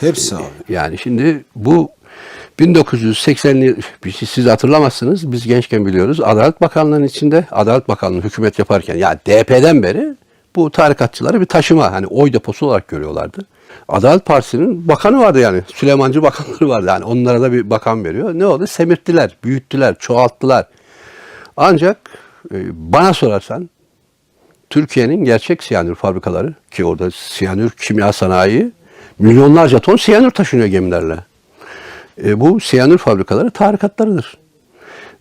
Hepsi abi. Yani şimdi bu 1980'li bir şey siz hatırlamazsınız. Biz gençken biliyoruz. Adalet Bakanlığı'nın içinde Adalet Bakanlığı hükümet yaparken yani DP'den beri bu tarikatçıları bir taşıma hani oy deposu olarak görüyorlardı. Adalet Partisi'nin bakanı vardı yani. Süleymancı bakanları vardı. Yani onlara da bir bakan veriyor. Ne oldu? Semirttiler, büyüttüler, çoğalttılar. Ancak e, bana sorarsan Türkiye'nin gerçek siyanür fabrikaları ki orada siyanür kimya sanayi milyonlarca ton siyanür taşınıyor gemilerle. E, bu siyanür fabrikaları tarikatlarıdır.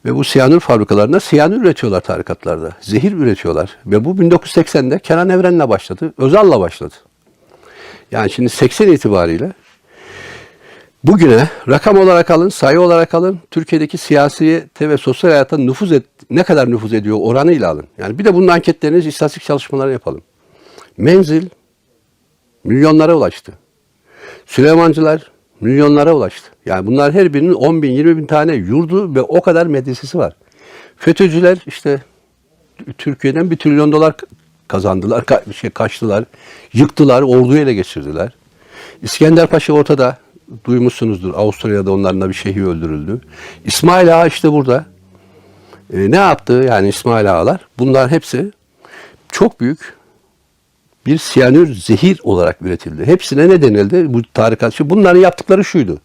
Ve bu siyanür fabrikalarında siyanür üretiyorlar tarikatlarda. Zehir üretiyorlar. Ve bu 1980'de Kenan Evren'le başladı. Özal'la başladı. Yani şimdi 80 itibariyle bugüne rakam olarak alın, sayı olarak alın, Türkiye'deki siyasiyete ve sosyal hayata nüfuz et, ne kadar nüfuz ediyor oranıyla alın. Yani bir de bunun anketlerini, istatistik çalışmaları yapalım. Menzil milyonlara ulaştı. Süleymancılar milyonlara ulaştı. Yani bunlar her birinin 10 bin, 20 bin tane yurdu ve o kadar medresesi var. FETÖ'cüler işte Türkiye'den bir trilyon dolar kazandılar, ka- şey kaçtılar, yıktılar, orduyu ele geçirdiler. İskender Paşa ortada, duymuşsunuzdur. Avusturya'da onların da bir şeyhi öldürüldü. İsmail Ağa işte burada. E, ne yaptı yani İsmail Ağalar? Bunlar hepsi çok büyük bir siyanür zehir olarak üretildi. Hepsine ne denildi? Bu tarikatçı. Bunların yaptıkları şuydu.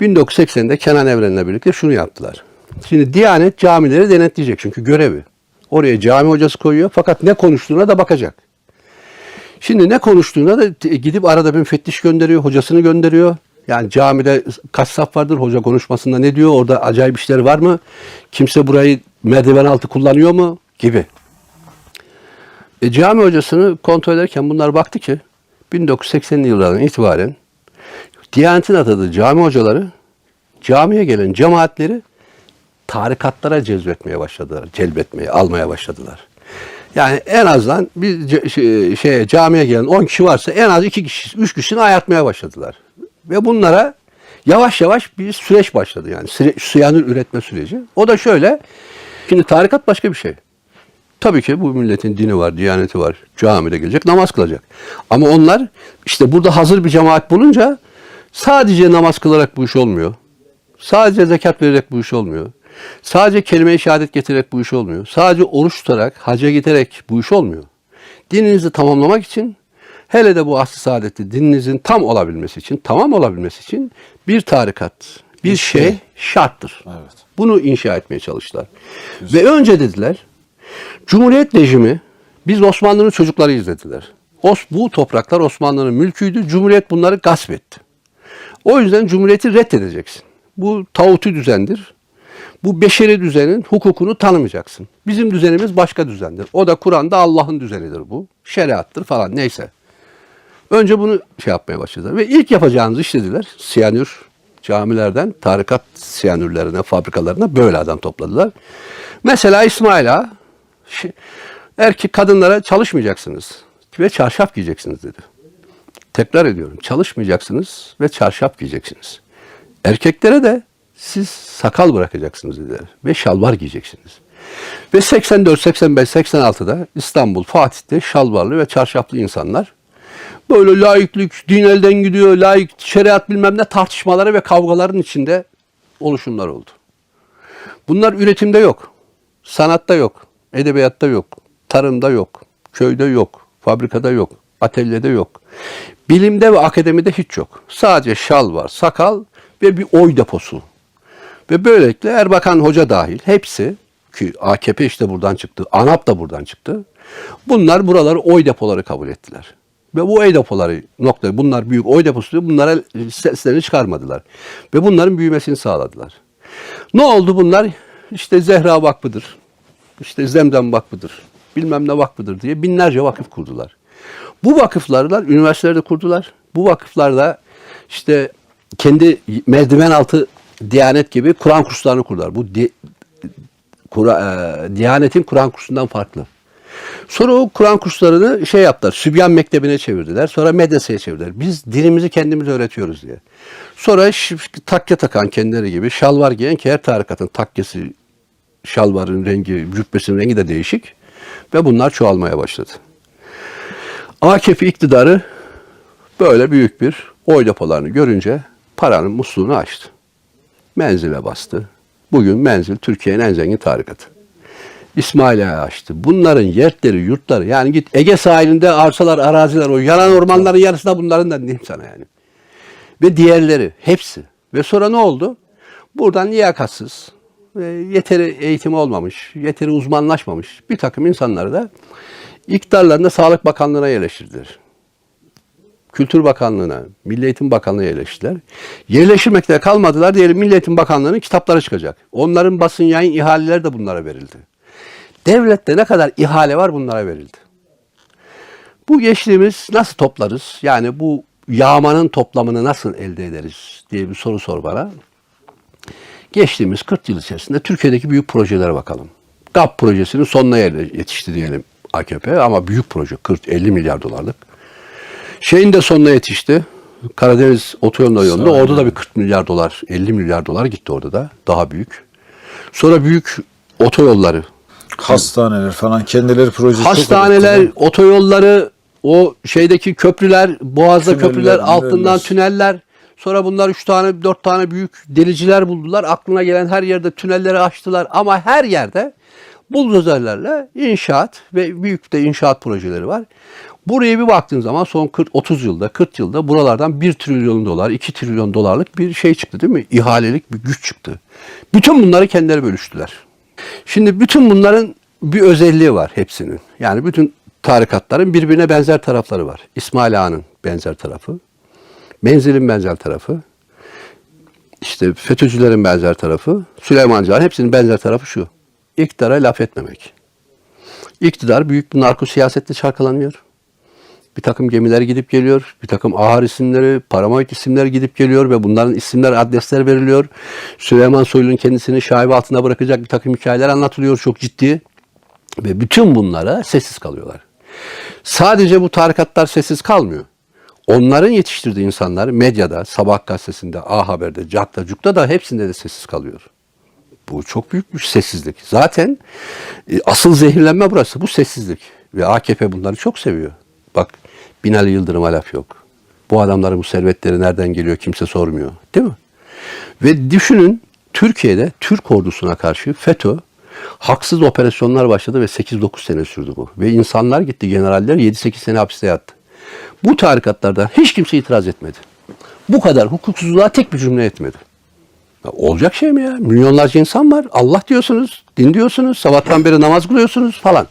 1980'de Kenan Evren'le birlikte şunu yaptılar. Şimdi Diyanet camileri denetleyecek çünkü görevi. Oraya cami hocası koyuyor fakat ne konuştuğuna da bakacak. Şimdi ne konuştuğuna da gidip arada bir müfettiş gönderiyor, hocasını gönderiyor. Yani camide kaç saf vardır, hoca konuşmasında ne diyor, orada acayip işler var mı? Kimse burayı merdiven altı kullanıyor mu? Gibi. E, cami hocasını kontrol ederken bunlar baktı ki 1980'li yıllardan itibaren Diyanet'in atadığı cami hocaları camiye gelen cemaatleri tarikatlara cezbetmeye başladılar. Celbetmeye, almaya başladılar. Yani en azından bir şey, şeye, camiye gelen 10 kişi varsa en az 2 kişi, 3 kişisini ayartmaya başladılar. Ve bunlara yavaş yavaş bir süreç başladı yani. Siyanür üretme süreci. O da şöyle. Şimdi tarikat başka bir şey. Tabii ki bu milletin dini var, diyaneti var. Camide gelecek, namaz kılacak. Ama onlar işte burada hazır bir cemaat bulunca sadece namaz kılarak bu iş olmuyor. Sadece zekat vererek bu iş olmuyor. Sadece kelime-i şehadet getirerek bu iş olmuyor. Sadece oruç tutarak, hacca giderek bu iş olmuyor. Dininizi tamamlamak için hele de bu asr-ı saadette dininizin tam olabilmesi için, tamam olabilmesi için bir tarikat, bir şey şarttır. Evet. Bunu inşa etmeye çalıştılar. Ve önce dediler, Cumhuriyet rejimi biz Osmanlı'nın çocuklarıyız dediler. Os, bu topraklar Osmanlı'nın mülküydü. Cumhuriyet bunları gasp etti. O yüzden Cumhuriyeti reddedeceksin. Bu tağutu düzendir. Bu beşeri düzenin hukukunu tanımayacaksın. Bizim düzenimiz başka düzendir. O da Kur'an'da Allah'ın düzenidir bu. Şeriattır falan neyse. Önce bunu şey yapmaya başladılar. Ve ilk yapacağınız iş dediler. Siyanür camilerden tarikat siyanürlerine, fabrikalarına böyle adam topladılar. Mesela İsmail Ağa erkek kadınlara çalışmayacaksınız ve çarşaf giyeceksiniz dedi. Tekrar ediyorum. Çalışmayacaksınız ve çarşaf giyeceksiniz. Erkeklere de siz sakal bırakacaksınız dediler ve şalvar giyeceksiniz. Ve 84, 85, 86'da İstanbul, Fatih'te şalvarlı ve çarşaflı insanlar böyle laiklik, din elden gidiyor, laik, şeriat bilmem ne tartışmaları ve kavgaların içinde oluşumlar oldu. Bunlar üretimde yok, sanatta yok, edebiyatta yok, tarımda yok, köyde yok, fabrikada yok, atölyede yok. Bilimde ve akademide hiç yok. Sadece şal var, sakal ve bir oy deposu. Ve böylelikle Erbakan Hoca dahil hepsi ki AKP işte buradan çıktı, ANAP da buradan çıktı. Bunlar buraları oy depoları kabul ettiler. Ve bu oy depoları nokta bunlar büyük oy deposu diyor, bunlara seslerini çıkarmadılar. Ve bunların büyümesini sağladılar. Ne oldu bunlar? İşte Zehra Vakfı'dır. İşte Zemzem Vakfı'dır. Bilmem ne vakfıdır diye binlerce vakıf kurdular. Bu vakıflarla üniversitelerde kurdular. Bu vakıflarda işte kendi merdiven altı Diyanet gibi Kur'an kurslarını kurdular. Bu di, Kura- e, Diyanet'in Kur'an kursundan farklı. Sonra o Kur'an kurslarını şey yaptılar. Sübyan Mektebi'ne çevirdiler. Sonra medreseye çevirdiler. Biz dinimizi kendimiz öğretiyoruz diye. Sonra takke takan kendileri gibi şalvar giyen her tarikatın takkesi, şalvarın rengi, cübbesinin rengi de değişik. Ve bunlar çoğalmaya başladı. AKP iktidarı böyle büyük bir oy depolarını görünce paranın musluğunu açtı. Menzile bastı. Bugün menzil Türkiye'nin en zengin tarikatı. İsmail Ağa açtı. Bunların yerleri, yurtları yani git Ege sahilinde arsalar, araziler, o yanan ormanların yarısı da bunların da diyeyim sana yani. Ve diğerleri hepsi. Ve sonra ne oldu? Buradan liyakatsız, yeteri eğitimi olmamış, yeteri uzmanlaşmamış bir takım insanları da iktidarlarında Sağlık Bakanlığı'na yerleştirdiler. Kültür Bakanlığı'na, Milli Eğitim Bakanlığı'na yerleştiler. Yerleştirmekte kalmadılar diyelim Milli Eğitim Bakanlığı'nın kitapları çıkacak. Onların basın yayın ihaleleri de bunlara verildi. Devlette ne kadar ihale var bunlara verildi. Bu geçtiğimiz nasıl toplarız? Yani bu yağmanın toplamını nasıl elde ederiz diye bir soru sor bana. Geçtiğimiz 40 yıl içerisinde Türkiye'deki büyük projelere bakalım. GAP projesinin sonuna yetişti diyelim AKP ama büyük proje 40-50 milyar dolarlık. Şeyin de sonuna yetişti. Karadeniz otoyolunda yolunda orada da bir 40 milyar dolar, 50 milyar dolar gitti orada da. Daha büyük. Sonra büyük otoyolları, Hastaneler falan kendileri projesi çok hastaneler, ürettiler. otoyolları, o şeydeki köprüler, boğazda Tüneller, köprüler, altından tüneller. Sonra bunlar üç tane, dört tane büyük deliciler buldular. Aklına gelen her yerde tünelleri açtılar. Ama her yerde buldozerlerle inşaat ve büyük de inşaat projeleri var. Buraya bir baktığın zaman son 40, 30 yılda, 40 yılda buralardan 1 trilyon dolar, 2 trilyon dolarlık bir şey çıktı değil mi? İhalelik bir güç çıktı. Bütün bunları kendileri bölüştüler. Şimdi bütün bunların bir özelliği var hepsinin. Yani bütün tarikatların birbirine benzer tarafları var. İsmail Ağa'nın benzer tarafı, Menzil'in benzer tarafı, işte FETÖ'cülerin benzer tarafı, Süleyman hepsinin benzer tarafı şu. İktidara laf etmemek. İktidar büyük bir narko siyasetle çalkalanıyor. Bir takım gemiler gidip geliyor. Bir takım ahar isimleri, paramoid isimler gidip geliyor ve bunların isimler, adresler veriliyor. Süleyman Soylu'nun kendisini şaibe altına bırakacak bir takım hikayeler anlatılıyor çok ciddi. Ve bütün bunlara sessiz kalıyorlar. Sadece bu tarikatlar sessiz kalmıyor. Onların yetiştirdiği insanlar medyada, Sabah gazetesinde, A Haber'de, Cak'ta, Cuk'ta da hepsinde de sessiz kalıyor. Bu çok büyük bir sessizlik. Zaten e, asıl zehirlenme burası. Bu sessizlik. Ve AKP bunları çok seviyor. Bak Binali Yıldırım'a laf yok. Bu adamların bu servetleri nereden geliyor kimse sormuyor. Değil mi? Ve düşünün Türkiye'de Türk ordusuna karşı FETÖ haksız operasyonlar başladı ve 8-9 sene sürdü bu. Ve insanlar gitti generaller 7-8 sene hapiste yattı. Bu tarikatlardan hiç kimse itiraz etmedi. Bu kadar hukuksuzluğa tek bir cümle etmedi. Ya olacak şey mi ya? Milyonlarca insan var. Allah diyorsunuz, din diyorsunuz, sabahtan beri namaz kılıyorsunuz falan.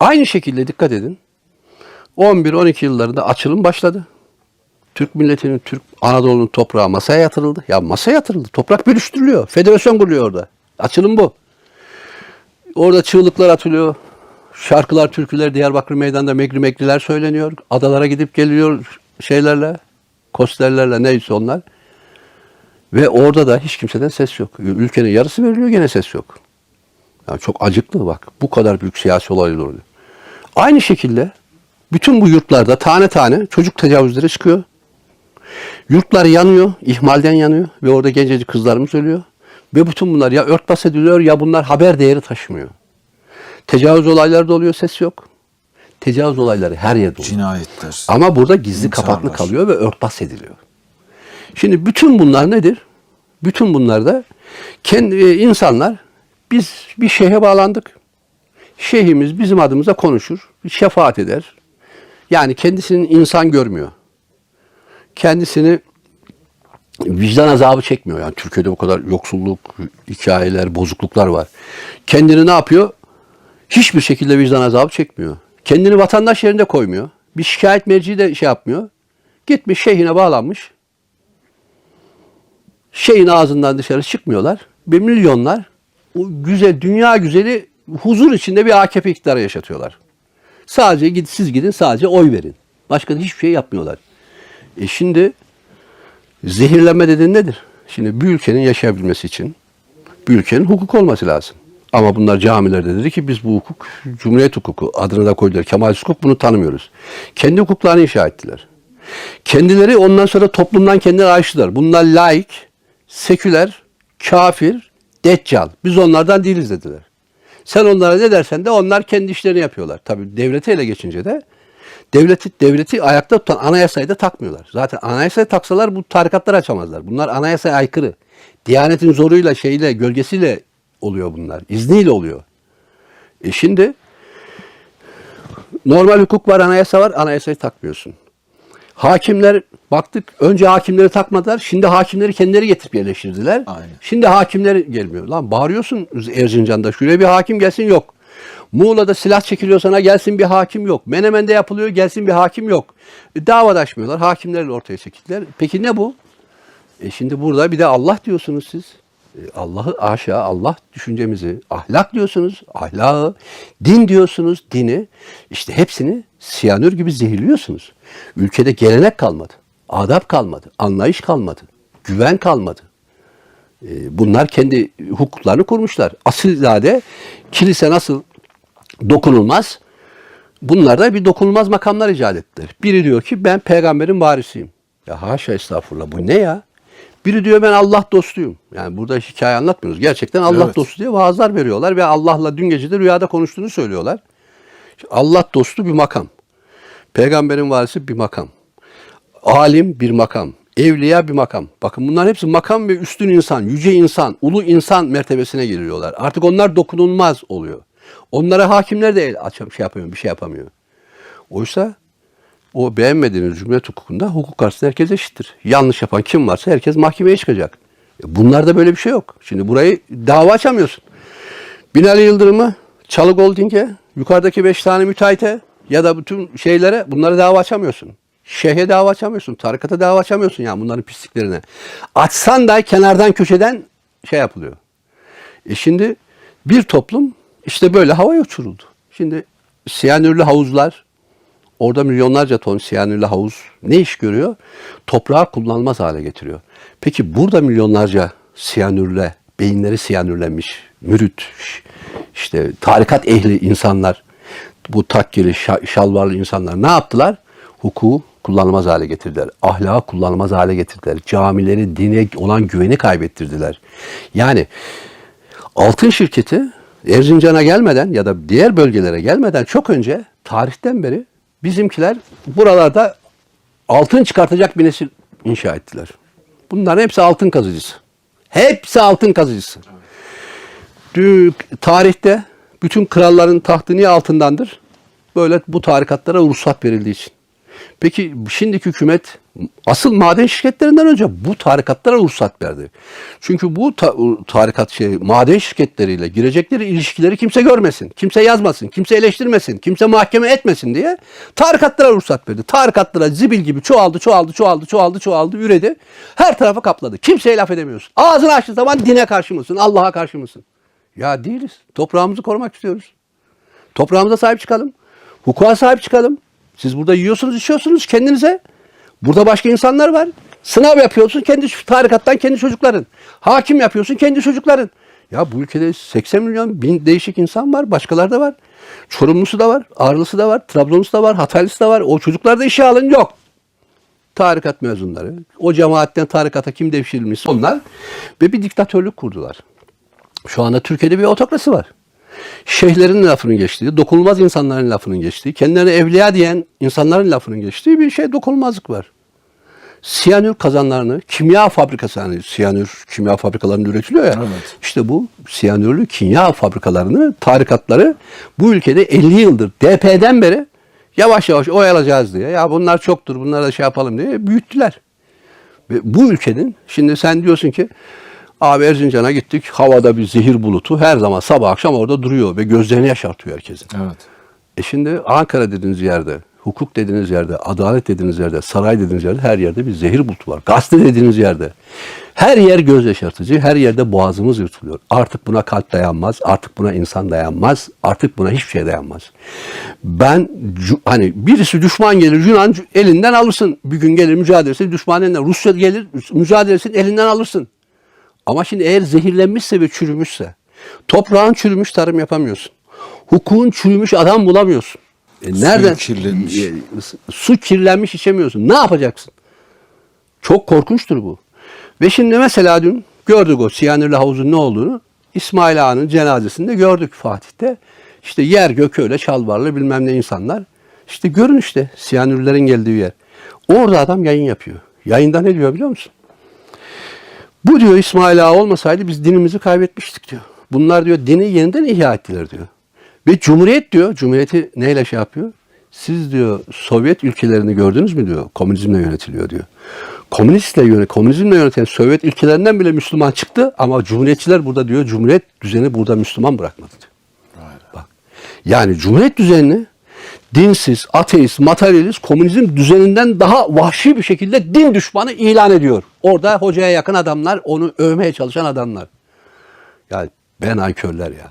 Aynı şekilde dikkat edin. 11-12 yıllarında açılım başladı. Türk milletinin, Türk Anadolu'nun toprağı masaya yatırıldı. Ya masaya yatırıldı. Toprak bölüştürülüyor. Federasyon kuruluyor orada. Açılım bu. Orada çığlıklar atılıyor. Şarkılar, türküler Diyarbakır Meydanı'nda megri megriler söyleniyor. Adalara gidip geliyor şeylerle, kosterlerle neyse onlar. Ve orada da hiç kimseden ses yok. Ülkenin yarısı veriliyor gene ses yok. Yani çok acıklı bak. Bu kadar büyük siyasi olaylar oluyor. Aynı şekilde bütün bu yurtlarda tane tane çocuk tecavüzleri çıkıyor. Yurtlar yanıyor, ihmalden yanıyor ve orada gencecik kızlarımız ölüyor. Ve bütün bunlar ya örtbas ediliyor ya bunlar haber değeri taşımıyor. Tecavüz olayları da oluyor, ses yok. Tecavüz olayları her yerde oluyor. Cinayetler. Ama burada gizli İntiharlar. kapaklı kalıyor ve örtbas ediliyor. Şimdi bütün bunlar nedir? Bütün bunlar da kendi e, insanlar biz bir şeyhe bağlandık. Şeyhimiz bizim adımıza konuşur, şefaat eder. Yani kendisinin insan görmüyor. Kendisini vicdan azabı çekmiyor. Yani Türkiye'de bu kadar yoksulluk, hikayeler, bozukluklar var. Kendini ne yapıyor? Hiçbir şekilde vicdan azabı çekmiyor. Kendini vatandaş yerinde koymuyor. Bir şikayet merci de şey yapmıyor. Gitmiş şeyhine bağlanmış. Şeyin ağzından dışarı çıkmıyorlar. Ve milyonlar o güzel, dünya güzeli huzur içinde bir AKP iktidarı yaşatıyorlar. Sadece gidin, siz gidin sadece oy verin. Başka hiçbir şey yapmıyorlar. E şimdi zehirlenme dediğin nedir? Şimdi bir ülkenin yaşayabilmesi için bir ülkenin hukuk olması lazım. Ama bunlar camilerde dedi ki biz bu hukuk Cumhuriyet hukuku adını da koydular. Kemal hukuk bunu tanımıyoruz. Kendi hukuklarını inşa ettiler. Kendileri ondan sonra toplumdan kendileri ayrıştılar. Bunlar laik, seküler, kafir, deccal. Biz onlardan değiliz dediler. Sen onlara ne dersen de onlar kendi işlerini yapıyorlar. Tabii devleti ele geçince de devleti devleti ayakta tutan anayasayı da takmıyorlar. Zaten anayasayı taksalar bu tarikatları açamazlar. Bunlar anayasaya aykırı. Diyanetin zoruyla şeyle gölgesiyle oluyor bunlar. İzniyle oluyor. E şimdi normal hukuk var, anayasa var. Anayasayı takmıyorsun. Hakimler baktık önce hakimleri takmadılar. Şimdi hakimleri kendileri getirip yerleştirdiler. Aynen. Şimdi hakimler gelmiyor. Lan bağırıyorsun Erzincan'da şuraya bir hakim gelsin yok. Muğla'da silah çekiliyor sana gelsin bir hakim yok. Menemen'de yapılıyor gelsin bir hakim yok. E, davadaşmıyorlar. Hakimlerle ortaya çekildiler. Peki ne bu? E şimdi burada bir de Allah diyorsunuz siz. Allah'ı aşağı Allah düşüncemizi, ahlak diyorsunuz, ahlakı, din diyorsunuz, dini. İşte hepsini siyanür gibi zehirliyorsunuz. Ülkede gelenek kalmadı, adap kalmadı, anlayış kalmadı, güven kalmadı. E, Bunlar kendi hukuklarını kurmuşlar. Asilzade kilise nasıl dokunulmaz? Bunlar da bir dokunulmaz makamlar icat ettiler. Biri diyor ki ben peygamberin varisiyim. Ya haşa estağfurullah bu ne ya? Biri diyor ben Allah dostuyum. Yani burada hikaye anlatmıyoruz. Gerçekten Allah Evet. dostu diye vaazlar veriyorlar ve Allah'la dün gece de rüyada konuştuğunu söylüyorlar. Allah dostu bir makam. Peygamberin varisi bir makam. Alim bir makam. Evliya bir makam. Bakın bunlar hepsi makam ve üstün insan, yüce insan, ulu insan mertebesine giriyorlar. Artık onlar dokunulmaz oluyor. Onlara hakimler de el açam şey yapamıyor, bir şey yapamıyor. Oysa o beğenmediğiniz cumhuriyet hukukunda hukuk karşısında herkes eşittir. Yanlış yapan kim varsa herkes mahkemeye çıkacak. E Bunlarda böyle bir şey yok. Şimdi burayı dava açamıyorsun. Binali Yıldırım'ı Çalı Golding'e, yukarıdaki beş tane müteahhite ya da bütün şeylere bunları dava açamıyorsun. Şeyhe dava açamıyorsun, tarikata dava açamıyorsun yani bunların pisliklerine. Açsan da kenardan köşeden şey yapılıyor. E şimdi bir toplum işte böyle havaya uçuruldu. Şimdi siyanürlü havuzlar, orada milyonlarca ton siyanürlü havuz ne iş görüyor? Toprağı kullanılmaz hale getiriyor. Peki burada milyonlarca siyanürle, beyinleri siyanürlenmiş, mürit, işte tarikat ehli insanlar, bu takkeli, şa- şalvarlı insanlar ne yaptılar? Hukuku kullanılmaz hale getirdiler. Ahlakı kullanılmaz hale getirdiler. Camileri, dine olan güveni kaybettirdiler. Yani altın şirketi Erzincan'a gelmeden ya da diğer bölgelere gelmeden çok önce tarihten beri bizimkiler buralarda altın çıkartacak bir nesil inşa ettiler. Bunların hepsi altın kazıcısı. Hepsi altın kazıcısı. Dü- Tarihte bütün kralların tahtı niye altındandır? Böyle bu tarikatlara ruhsat verildiği için. Peki şimdiki hükümet asıl maden şirketlerinden önce bu tarikatlara ruhsat verdi. Çünkü bu ta- tarikat şey maden şirketleriyle girecekleri ilişkileri kimse görmesin, kimse yazmasın, kimse eleştirmesin, kimse mahkeme etmesin diye tarikatlara ruhsat verdi. Tarikatlara zibil gibi çoğaldı, çoğaldı, çoğaldı, çoğaldı, çoğaldı, üredi. Her tarafı kapladı. Kimseye laf edemiyorsun. Ağzını açtığı zaman dine karşı mısın, Allah'a karşı mısın? Ya değiliz. Toprağımızı korumak istiyoruz. Toprağımıza sahip çıkalım. Hukuka sahip çıkalım. Siz burada yiyorsunuz, içiyorsunuz kendinize. Burada başka insanlar var. Sınav yapıyorsun kendi tarikattan kendi çocukların. Hakim yapıyorsun kendi çocukların. Ya bu ülkede 80 milyon bin değişik insan var. Başkaları da var. Çorumlusu da var. Ağrılısı da var. Trabzonlusu da var. Hataylısı da var. O çocuklar da işe alın yok. Tarikat mezunları. O cemaatten tarikata kim devşirilmişse onlar. Ve bir diktatörlük kurdular. Şu anda Türkiye'de bir otokrasi var. Şeyhlerin lafının geçtiği, dokunulmaz insanların lafının geçtiği, kendilerine evliya diyen insanların lafının geçtiği bir şey dokunulmazlık var. Siyanür kazanlarını, kimya fabrikası hani siyanür kimya fabrikalarında üretiliyor ya. Evet. İşte bu siyanürlü kimya fabrikalarını, tarikatları bu ülkede 50 yıldır DP'den beri yavaş yavaş oyalacağız diye. Ya bunlar çoktur, bunlara da şey yapalım diye büyüttüler. Ve bu ülkenin şimdi sen diyorsun ki abi Erzincan'a gittik havada bir zehir bulutu her zaman sabah akşam orada duruyor ve gözlerini yaşartıyor herkesin. Evet. E şimdi Ankara dediğiniz yerde, hukuk dediğiniz yerde, adalet dediğiniz yerde, saray dediğiniz yerde her yerde bir zehir bulutu var. Gazete dediğiniz yerde. Her yer göz yaşartıcı, her yerde boğazımız yırtılıyor. Artık buna kalp dayanmaz, artık buna insan dayanmaz, artık buna hiçbir şey dayanmaz. Ben hani birisi düşman gelir Yunan elinden alırsın. Bir gün gelir mücadelesi düşman elinden. Rusya gelir mücadelesini elinden alırsın. Ama şimdi eğer zehirlenmişse ve çürümüşse, toprağın çürümüş tarım yapamıyorsun. Hukukun çürümüş adam bulamıyorsun. E nereden? kirlenmiş. E, Su kirlenmiş içemiyorsun. Ne yapacaksın? Çok korkunçtur bu. Ve şimdi mesela dün gördük o siyanürlü havuzun ne olduğunu. İsmail Ağa'nın cenazesinde gördük Fatih'te. İşte yer gök öyle çalvarlı bilmem ne insanlar İşte görün işte siyanürlerin geldiği yer. Orada adam yayın yapıyor. Yayında ne diyor biliyor musun? Bu diyor İsmail Ağa olmasaydı biz dinimizi kaybetmiştik diyor. Bunlar diyor dini yeniden ihya ettiler diyor. Ve Cumhuriyet diyor, Cumhuriyeti neyle şey yapıyor? Siz diyor Sovyet ülkelerini gördünüz mü diyor, komünizmle yönetiliyor diyor. Komünistle yönet, komünizmle yöneten Sovyet ülkelerinden bile Müslüman çıktı ama Cumhuriyetçiler burada diyor, Cumhuriyet düzeni burada Müslüman bırakmadı diyor. Bak. Yani Cumhuriyet düzenini dinsiz, ateist, materyalist, komünizm düzeninden daha vahşi bir şekilde din düşmanı ilan ediyor. Orada hocaya yakın adamlar, onu övmeye çalışan adamlar. Ya ben aykörler ya.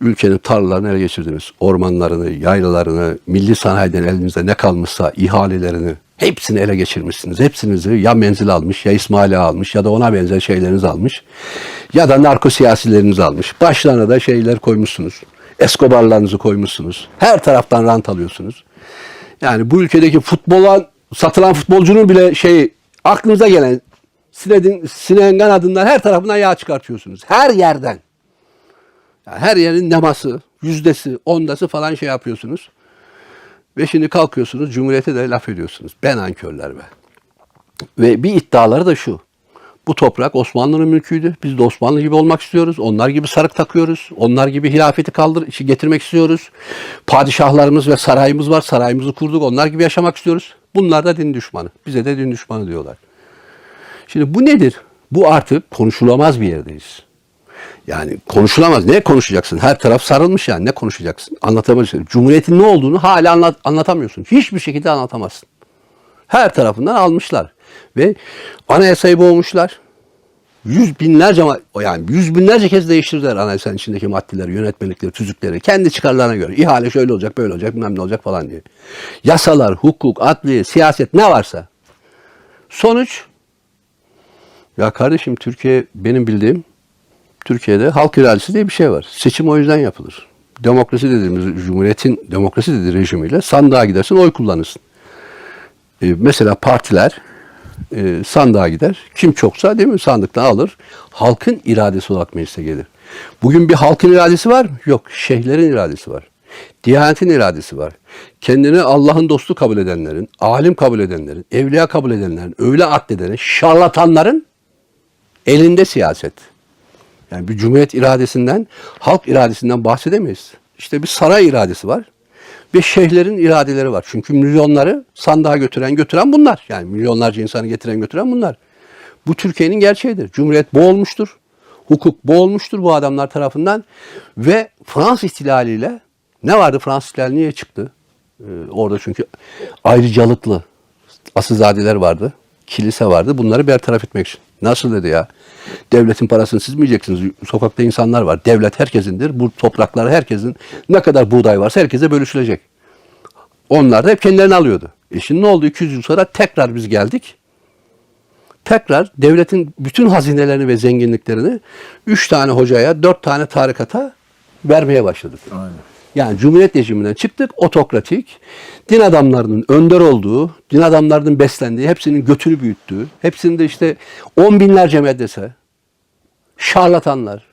Ülkenin tarlalarını ele geçirdiniz. Ormanlarını, yaylalarını, milli sanayiden elinizde ne kalmışsa ihalelerini hepsini ele geçirmişsiniz. Hepsinizi ya menzil almış, ya İsmail'e almış, ya da ona benzer şeyleriniz almış. Ya da narko siyasileriniz almış. Başlarına da şeyler koymuşsunuz. Eskobarlarınızı koymuşsunuz. Her taraftan rant alıyorsunuz. Yani bu ülkedeki futbola satılan futbolcunun bile şey aklınıza gelen Sinedin, Sinengan adından her tarafından yağ çıkartıyorsunuz. Her yerden. Yani her yerin neması, yüzdesi, ondası falan şey yapıyorsunuz. Ve şimdi kalkıyorsunuz Cumhuriyete de laf ediyorsunuz. Ben ankörler be. Ve bir iddiaları da şu. Bu toprak Osmanlı'nın mülküydü. Biz de Osmanlı gibi olmak istiyoruz. Onlar gibi sarık takıyoruz. Onlar gibi hilafeti kaldır, getirmek istiyoruz. Padişahlarımız ve sarayımız var. Sarayımızı kurduk. Onlar gibi yaşamak istiyoruz. Bunlar da din düşmanı. Bize de din düşmanı diyorlar. Şimdi bu nedir? Bu artık konuşulamaz bir yerdeyiz. Yani konuşulamaz. Ne konuşacaksın? Her taraf sarılmış yani. Ne konuşacaksın? Anlatamazsın. Cumhuriyetin ne olduğunu hala anlat, anlatamıyorsun. Hiçbir şekilde anlatamazsın. Her tarafından almışlar. Ve anayasayı boğmuşlar. Yüz binlerce yani yüz binlerce kez değiştirdiler anayasanın içindeki maddeleri, yönetmelikleri, tüzükleri. Kendi çıkarlarına göre. İhale şöyle olacak, böyle olacak, bilmem ne olacak falan diye. Yasalar, hukuk, adliye, siyaset ne varsa. Sonuç ya kardeşim Türkiye benim bildiğim Türkiye'de halk iradesi diye bir şey var. Seçim o yüzden yapılır. Demokrasi dediğimiz cumhuriyetin demokrasi dediği rejimiyle sandığa gidersin oy kullanırsın. Ee, mesela partiler e, sandığa gider. Kim çoksa değil mi sandıktan alır. Halkın iradesi olarak meclise gelir. Bugün bir halkın iradesi var mı? Yok. Şeyhlerin iradesi var. Diyanetin iradesi var. Kendini Allah'ın dostu kabul edenlerin, alim kabul edenlerin, evliya kabul edenlerin, öyle addedenlerin, şarlatanların elinde siyaset. Yani bir cumhuriyet iradesinden, halk iradesinden bahsedemeyiz. İşte bir saray iradesi var ve şeyhlerin iradeleri var. Çünkü milyonları sandığa götüren götüren bunlar. Yani milyonlarca insanı getiren götüren bunlar. Bu Türkiye'nin gerçeğidir. Cumhuriyet boğulmuştur. Hukuk boğulmuştur bu adamlar tarafından. Ve Fransız ihtilaliyle ne vardı Fransız ihtilali niye çıktı? Ee, orada çünkü ayrıcalıklı asılzadeler vardı. Kilise vardı. Bunları bertaraf etmek için. Nasıl dedi ya? Devletin parasını siz mi yiyeceksiniz? Sokakta insanlar var. Devlet herkesindir. Bu topraklar herkesin. Ne kadar buğday varsa herkese bölüşülecek. Onlar da hep kendilerini alıyordu. E şimdi ne oldu? 200 yıl sonra tekrar biz geldik. Tekrar devletin bütün hazinelerini ve zenginliklerini 3 tane hocaya, 4 tane tarikata vermeye başladık. Aynen. Yani Cumhuriyet rejiminden çıktık, otokratik, din adamlarının önder olduğu, din adamlarının beslendiği, hepsinin götünü büyüttüğü, hepsinin de işte on binlerce medrese, şarlatanlar.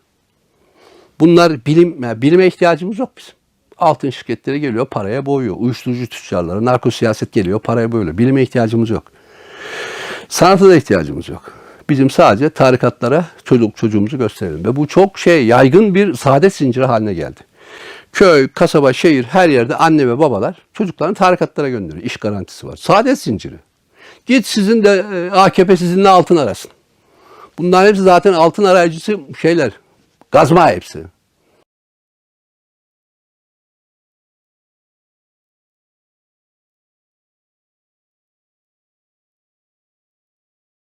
Bunlar bilim, yani bilime ihtiyacımız yok bizim. Altın şirketleri geliyor, paraya boğuyor. Uyuşturucu tüccarları, narko siyaset geliyor, paraya boğuyor. Bilime ihtiyacımız yok. Sanata da ihtiyacımız yok. Bizim sadece tarikatlara çocuk çocuğumuzu gösterelim. Ve bu çok şey yaygın bir saadet zinciri haline geldi. Köy, kasaba, şehir her yerde anne ve babalar çocuklarını tarikatlara gönderiyor. İş garantisi var. Saadet zinciri. Git sizin de e, AKP sizinle altın arasın. Bunların hepsi zaten altın arayıcısı şeyler. Gazma hepsi.